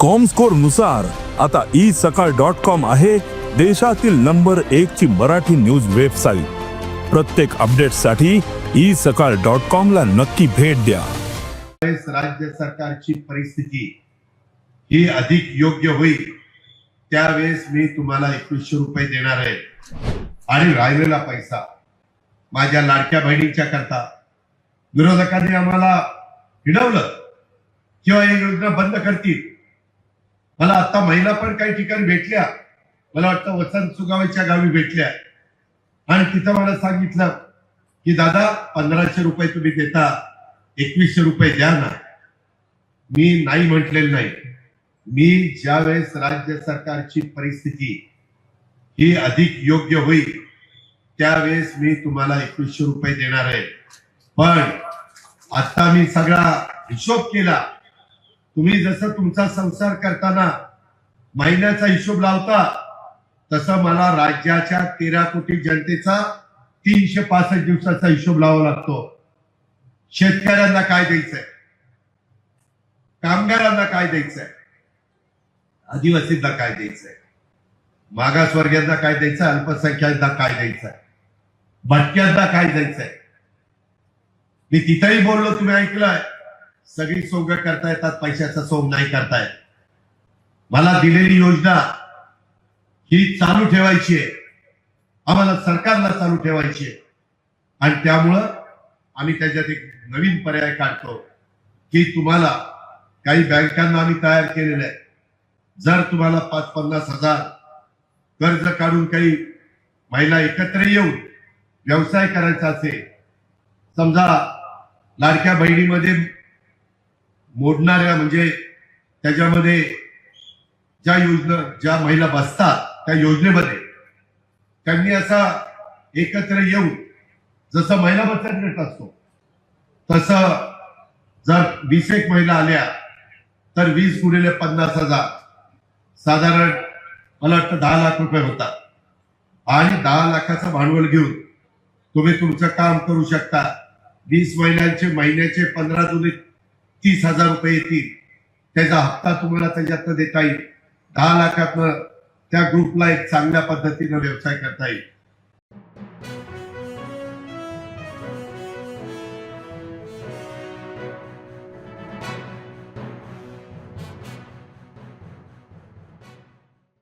कॉमस्कोरनुसार आता ई सकाळ dot com आहे देशातील नंबर एक ची मराठी न्यूज वेबसाईट प्रत्येक अपडेटसाठी ई सकाळ डॉट कॉम ला नक्की भेट द्या. राज्य सरकारची परिस्थिती ही अधिक योग्य होईल त्यावेळेस मी तुम्हाला एकवीसशे रुपये देणार आहे. आणि राहिलेला पैसा माझ्या लाडक्या बहिणीच्या करता. विरोधकांनी आम्हाला हिडवलं. किंवा ही योजना बंद करतील. मला आता महिला पण काही ठिकाणी भेटल्या. मला वाटतं वसंत सुगावेच्या गावी भेटल्या. आणि तिथं मला सांगितलं की दादा पंधराशे रुपये तुम्ही देता एकवीसशे रुपये द्या ना. मी नाही म्हटलेलं नाही. मी ज्यावेळेस राज्य सरकारची परिस्थिती ही अधिक योग्य होईल त्यावेळेस मी तुम्हाला एकवीसशे रुपये देणार आहे. पण आता मी सगळा हिशोब केला. तुम्ही जसं तुमचा संसार करताना महिन्याचा हिशोब लावता तसं मला राज्याच्या तेरा कोटी जनतेचा तीनशे पासष्ट दिवसाचा हिशोब लावा लागतो. शेतकऱ्यांना काय द्यायचंय? कामगारांना काय द्यायचंय? आदिवासींना काय द्यायचंय? मागासवर्गीयांना काय द्यायचंय? अल्पसंख्याकांना काय द्यायचंय? भटक्यांना काय द्यायचंय? मी तिथेही बोललो तुम्ही ऐकलंय. सगळी सोंग करता येतात पैशाचा सोंग नाही करतायत मला दिलेली योजना ही चालू ठेवायची आहे. आम्हाला सरकारला चालू ठेवायची आहे. आणि त्यामुळं आम्ही त्याच्यात एक नवीन पर्याय काढतो की तुम्हाला काही बँकांना आम्ही तयार केलेलं आहे. जर तुम्हाला पाच पन्नास हजार कर्ज काढून काही महिला एकत्र येऊन व्यवसाय करायचा असेल समजा लाडक्या बहिणीमध्ये मोडणाऱ्या म्हणजे त्याच्यामध्ये ज्या योजना ज्या महिला बसतात त्या योजनेमध्ये त्यांनी असा एकत्र येऊन जसं महिला बचत गट असतो तसं जर वीस एक महिला आल्या तर वीस गुणिले पन्नास हजार. साधारण मला वाटतं दहा लाख रुपये होतात. आणि दहा लाखाचं भांडवल घेऊन तुम्ही तुमचं काम करू शकता. वीस महिन्यांचे महिन्याचे पंधरा जुने तीस हजार रुपये येतील. त्याचा हप्ता तुम्हाला त्याच्यातनं देता येईल. दहा लाखातनं त्या ग्रुपला एक चांगल्या पद्धतीनं व्यवसाय करता येईल.